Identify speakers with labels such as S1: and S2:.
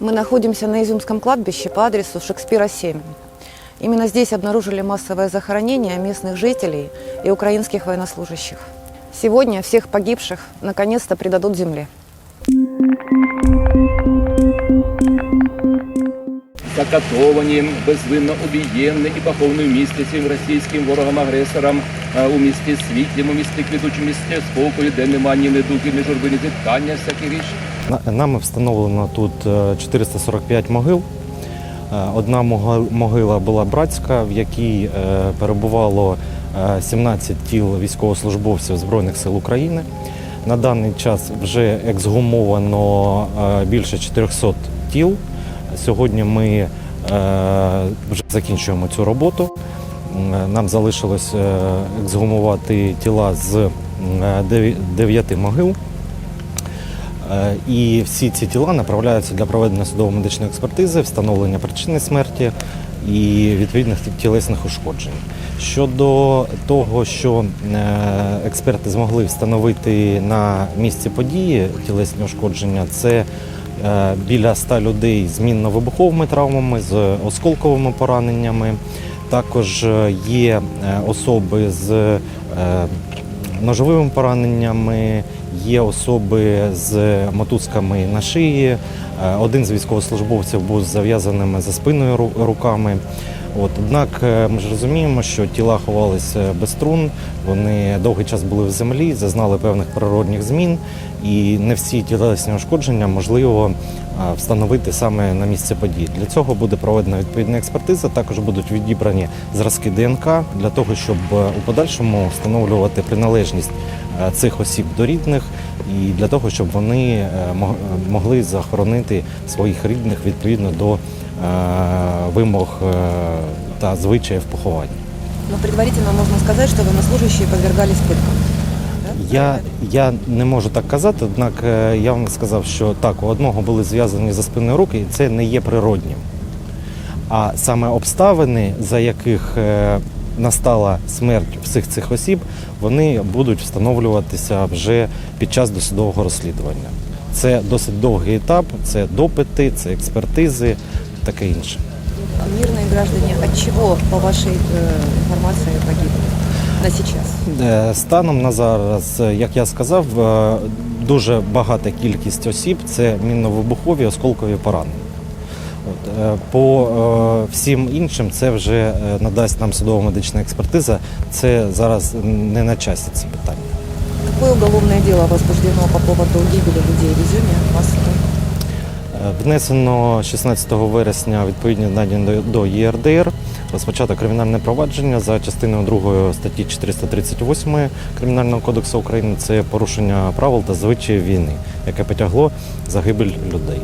S1: Мы находимся на Изюмском кладбище по адресу Шекспира 7. Именно здесь обнаружили массовое захоронение местных жителей и украинских военнослужащих. Сегодня всех погибших наконец-то предадут земле.
S2: закатовані, безвинно обієнні і поховані в місті цим російським ворогом-агресором е, у місті світлім, у місті квітучому місті спокою, де нема ні недуги, ні журби, ні зіткання всяких річ.
S3: На- Нами встановлено тут е, 445 могил. Е, Одна могила була братська, в якій е, перебувало е, 17 тіл військовослужбовців Збройних сил України. На даний час вже ексгумовано е, більше 400 тіл. Сьогодні ми е, вже закінчуємо цю роботу. Нам залишилось е, ексгумувати тіла з м, дев'я- дев'яти могил. Е, І всі ці тіла направляються для проведення судово-медичної експертизи, встановлення причини смерті і відповідних тілесних ушкоджень. Щодо того, що е, експерти змогли встановити на місці події тілесні ушкодження, це е, біля 100 людей з мінно-вибуховими травмами, з осколковими пораненнями. Також є особи з ножовими пораненнями, є особи з мотузками на шиї. Е, Один з військовослужбовців був з зав'язаними за спиною руками. От, однак е, ми ж розуміємо, що тіла ховалися без струн, вони довгий час були в землі, зазнали певних природних змін, і не всі тілесні ушкодження можливо е, встановити саме на місці події. Для цього буде проведена відповідна експертиза. Також будуть відібрані зразки ДНК для того, щоб у подальшому встановлювати приналежність цих осіб до рідних, і для того, щоб вони е, могли захоронити своїх рідних відповідно до е, вимог е, та звичаїв поховання.
S1: Но предварительно можно сказать, что военнослужащие подвергались пыткам.
S3: Я, я не можу так казати, однак я вам сказав, що так, у одного були зв'язані за спиною руки, і це не є природнім. А саме обставини, за яких настала смерть всіх цих осіб, вони будуть встановлюватися вже під час досудового розслідування. Це досить довгий етап, це допити, це експертизи, таке інше.
S1: Мирные граждане от чего, по вашей э, информации, погибли на сейчас?
S3: Е, Станом на зараз, як я сказав, е, дуже багата кількість осіб це мінно-вибухові осколкові поранення. Е, по е, всім іншим це вже е, надасть нам судово-медична експертиза. Це зараз не на часі ці питання.
S1: Какое уголовное дело возбуждено по поводу гибели людей в Изюме массовой?
S3: Е, Внесено 16 вересня відповідні дані до ЄРДР. Розпочато кримінальне провадження за частиною 2 статті 438 Кримінального кодексу України. Це порушення правил та звичаїв війни, яке потягло загибель людей.